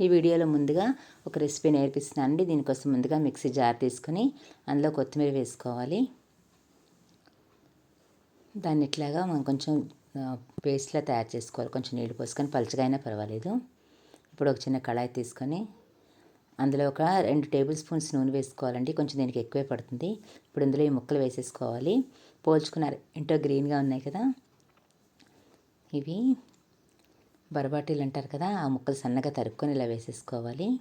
ఈ వీడియోలో ముందుగా ఒక రెసిపీ నేర్పిస్తున్నానండి దీనికోసం ముందుగా మిక్సీ జార్ తీసుకుని అందులో కొత్తిమీర వేసుకోవాలి. దాన్ని ఇట్లాగా మనం కొంచెం పేస్ట్లా తయారు చేసుకోవాలి. కొంచెం నీళ్ళు పోసుకొని పలుచగా అయినా పర్వాలేదు. ఇప్పుడు ఒక చిన్న కళాయి తీసుకొని అందులో ఒక రెండు టేబుల్ స్పూన్స్ నూనె వేసుకోవాలండి. కొంచెం దీనికి ఎక్కువే పడుతుంది. ఇప్పుడు ఇందులో ఈ ముక్కలు వేసేసుకోవాలి. పోల్చుకున్నారు. ఇంటో గ్రీన్గా ఉన్నాయి కదా. ఇవి బరబాటీలు అంటారు కదా ఆ ముక్కలు సన్నగా తరుక్కొని ఇలా వేసేసుకోవాలి.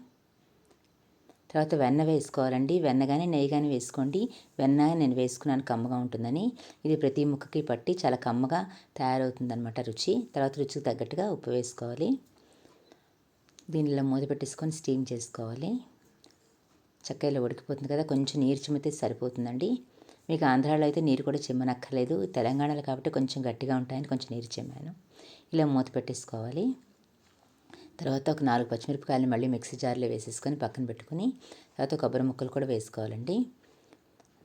తర్వాత వెన్న వేసుకోవాలండి. వెన్న కానీ నెయ్యి కానీ వేసుకోండి. వెన్న నేను వేసుకున్నాను కమ్మగా ఉంటుందని. ఇది ప్రతి ముక్కకి పట్టి చాలా కమ్మగా తయారవుతుందన్నమాట రుచి. తర్వాత రుచికి తగ్గట్టుగా ఉప్పు వేసుకోవాలి. దీనిలో మూత పెట్టేసుకొని స్టీమ్ చేసుకోవాలి. చక్కగా ఉడికిపోతుంది కదా కొంచెం నీరు చిమ్మితే సరిపోతుందండి. మీకు ఆంధ్రాలో అయితే నీరు కూడా చిమ్మనక్కర్లేదు. తెలంగాణలో కాబట్టి కొంచెం గట్టిగా ఉంటాయని కొంచెం నీరు చిమ్మాను. ఇలా మూత పెట్టేసుకోవాలి. తర్వాత ఒక నాలుగు పచ్చిమిరపకాయలు మళ్ళీ మిక్సీ జార్లో వేసేసుకొని పక్కన పెట్టుకుని తర్వాత కొబ్బరి ముక్కలు కూడా వేసుకోవాలండి.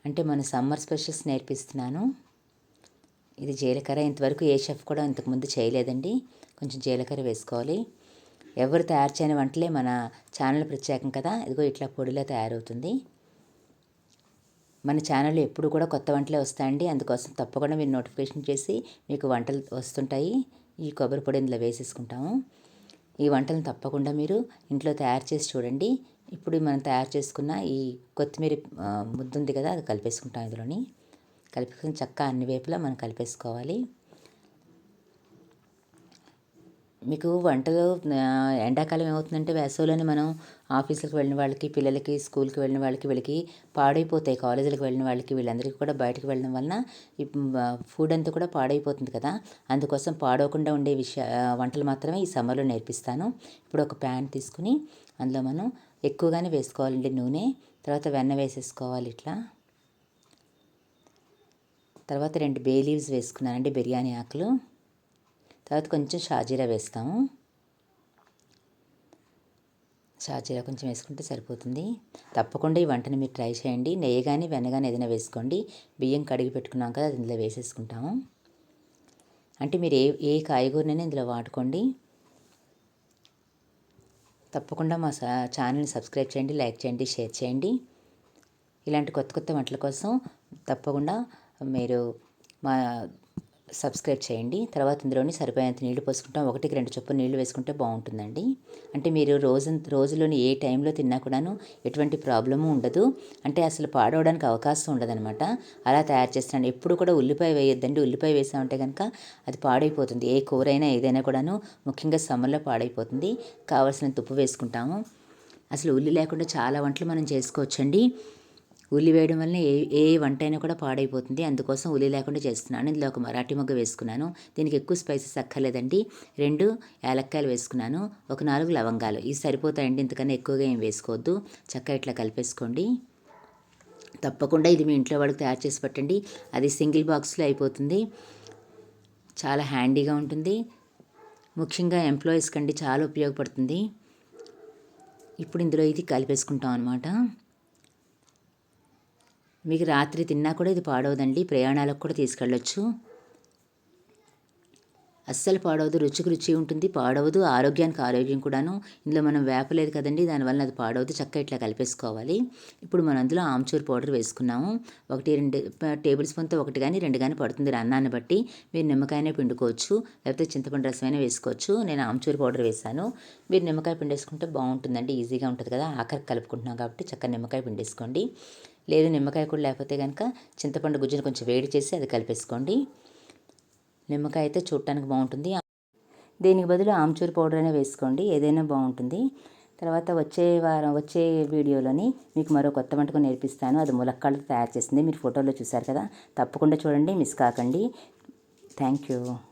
అంటే మన సమ్మర్ స్పెషల్స్ నేర్పిస్తున్నాను. ఇది జీలకర్ర. ఇంతవరకు ఏ షెఫ్ కూడా ఇంతకుముందు చేయలేదండి. కొంచెం జీలకర్ర వేసుకోవాలి. ఎవరు తయారు చేయని వంటలే మన ఛానల్ ప్రత్యేకం కదా. ఇదిగో ఇట్లా పొడిలా తయారవుతుంది. మన ఛానల్ ఎప్పుడు కూడా కొత్త వంటలే వస్తాయండి. అందుకోసం తప్పకుండా మీరు నోటిఫికేషన్ చేసి మీకు వంటలు వస్తుంటాయి. ఈ కొబ్బరి పొడి ఇందులో వేసేసుకుంటాము ఈ వంటలను తప్పకుండా మీరు ఇంట్లో తయారు చేసి చూడండి. ఇప్పుడు మనం తయారు చేసుకున్న ఈ కొత్తిమీర ముద్ద ఉంది కదా అది కలిపేసుకుంటాం ఇందులోని. కలిపేసుకుని చక్కగా అన్ని వైపులా మనం కలిపేసుకోవాలి. మీకు వంటలు ఎండాకాలం ఏమవుతుందంటే వేసవిలోనే మనం ఆఫీసులకు వెళ్ళిన వాళ్ళకి పిల్లలకి స్కూల్కి వెళ్ళిన వాళ్ళకి వీళ్ళకి పాడైపోతాయి. కాలేజీలకు వెళ్ళిన వాళ్ళకి వీళ్ళందరికీ కూడా బయటకు వెళ్ళడం వలన ఈ ఫుడ్ అంతా కూడా పాడైపోతుంది కదా. అందుకోసం పాడవకుండా ఉండే విషయ వంటలు మాత్రమే ఈ సమ్మర్లో నేర్పిస్తాను. ఇప్పుడు ఒక ప్యాన్ తీసుకుని అందులో మనం ఎక్కువగానే వేసుకోవాలండి నూనె. తర్వాత వెన్న వేసేసుకోవాలి ఇట్లా. తర్వాత రెండు బే లీవ్స్ వేసుకున్నానండి బిర్యానీ ఆకులు. తర్వాత కొంచెం షాజీరా వేస్తాము. షాజీరా కొంచెం వేసుకుంటే సరిపోతుంది. తప్పకుండా ఈ వంటని మీరు ట్రై చేయండి. నెయ్యి కానీ వెన్న కానీ ఏదైనా వేసుకోండి. బియ్యం కడిగి పెట్టుకున్నాం కదా అది ఇందులో వేసేసుకుంటాము. అంటే మీరు ఏ ఏ కాయగూరనైనా ఇందులో వాడుకోండి. తప్పకుండా మా ఛానల్ని సబ్స్క్రైబ్ చేయండి లైక్ చేయండి షేర్ చేయండి. ఇలాంటి కొత్త కొత్త వంటల కోసం తప్పకుండా మీరు మా సబ్స్క్రైబ్ చేయండి. తర్వాత ఇందులోని సరిపోయేంత నీళ్ళు పోసుకుంటాం. ఒకటికి రెండు చొప్పున నీళ్ళు వేసుకుంటే బాగుంటుందండి. అంటే మీరు రోజు రోజులోని ఏ టైంలో తిన్నా కూడాను ఎటువంటి ప్రాబ్లము ఉండదు. అంటే అసలు పాడవడానికి అవకాశం ఉండదనమాట అలా తయారు చేస్తున్నాను ఎప్పుడు కూడా ఉల్లిపాయ వేయొద్దండి. ఉల్లిపాయ వేసామంటే కనుక అది పాడైపోతుంది. ఏ కూర అయినా ఏదైనా కూడాను ముఖ్యంగా సమ్మర్లో పాడైపోతుంది. కావాల్సిన తుప్పు వేసుకుంటాము. అసలు ఉల్లి లేకుండా చాలా వంటలు మనం చేసుకోవచ్చండి. ఉల్లి వేయడం వల్ల ఏ ఏ వంట అయినా కూడా పాడైపోతుంది. అందుకోసం ఉల్లి లేకుండా చేస్తున్నాను. ఇందులో ఒక మరాఠీ మొగ్గ వేసుకున్నాను. దీనికి ఎక్కువ స్పైసెస్ అక్కర్లేదండి. రెండు యాలక్కాయలు వేసుకున్నాను. ఒక నాలుగు లవంగాలు. ఇవి సరిపోతాయండి. ఇంతకన్నా ఎక్కువగా ఏం వేసుకోవద్దు. చక్కగా ఇట్లా కలిపేసుకోండి. తప్పకుండా ఇది మీ ఇంట్లో వాళ్ళకి తయారు చేసి పెట్టండి. అది సింగిల్ బాక్స్లో అయిపోతుంది. చాలా హ్యాండీగా ఉంటుంది. ముఖ్యంగా ఎంప్లాయీస్ కండి చాలా ఉపయోగపడుతుంది. ఇప్పుడు ఇందులో ఇది కలిపేసుకుంటాం అనమాట మీకు రాత్రి తిన్నా కూడా ఇది పాడవదండి. ప్రయాణాలకు కూడా తీసుకెళ్ళొచ్చు. అస్సలు పాడవదు. రుచికి రుచి ఉంటుంది. పాడవదు. ఆరోగ్యానికి ఆరోగ్యం కూడాను. ఇందులో మనం వేపలేదు కదండి. దానివల్ల అది పాడవదు. చక్క ఇట్లా కలిపేసుకోవాలి. ఇప్పుడు మనం అందులో ఆమ్చూర్ పౌడర్ వేసుకున్నాము. ఒకటి రెండు టేబుల్ స్పూన్తో ఒకటి కానీ రెండు కానీ పడుతుంది అన్నాన్ని బట్టి మీరు నిమ్మకాయనే పిండుకోవచ్చు. లేకపోతే చింతపండు రసమైనా వేసుకోవచ్చు. నేను ఆమ్చూర్ పౌడర్ వేసాను మీరు నిమ్మకాయ పిండేసుకుంటే బాగుంటుందండి. ఈజీగా ఉంటుంది కదా. ఆఖరికి కలుపుకుంటున్నాం కాబట్టి చక్కగా నిమ్మకాయ పిండేసుకోండి. లేదు నిమ్మకాయ కూడా లేకపోతే కనుక చింతపండు గుజ్జును కొంచెం వేడి చేసి అది కలిపేసుకోండి. నిమ్మకాయ అయితే చూడటానికి బాగుంటుంది. దీనికి బదులు ఆమ్చూర్ పౌడర్ అనే వేసుకోండి. ఏదైనా బాగుంటుంది. తర్వాత వచ్చే వారం వచ్చే వీడియోలోని మీకు మరో కొత్త వంటకం నేర్పిస్తాను. అది ములక్కాళ్ళతో తయారు చేసింది. మీరు ఫోటోలో చూశారు కదా. తప్పకుండా చూడండి. మిస్ కాకండి. Thank you.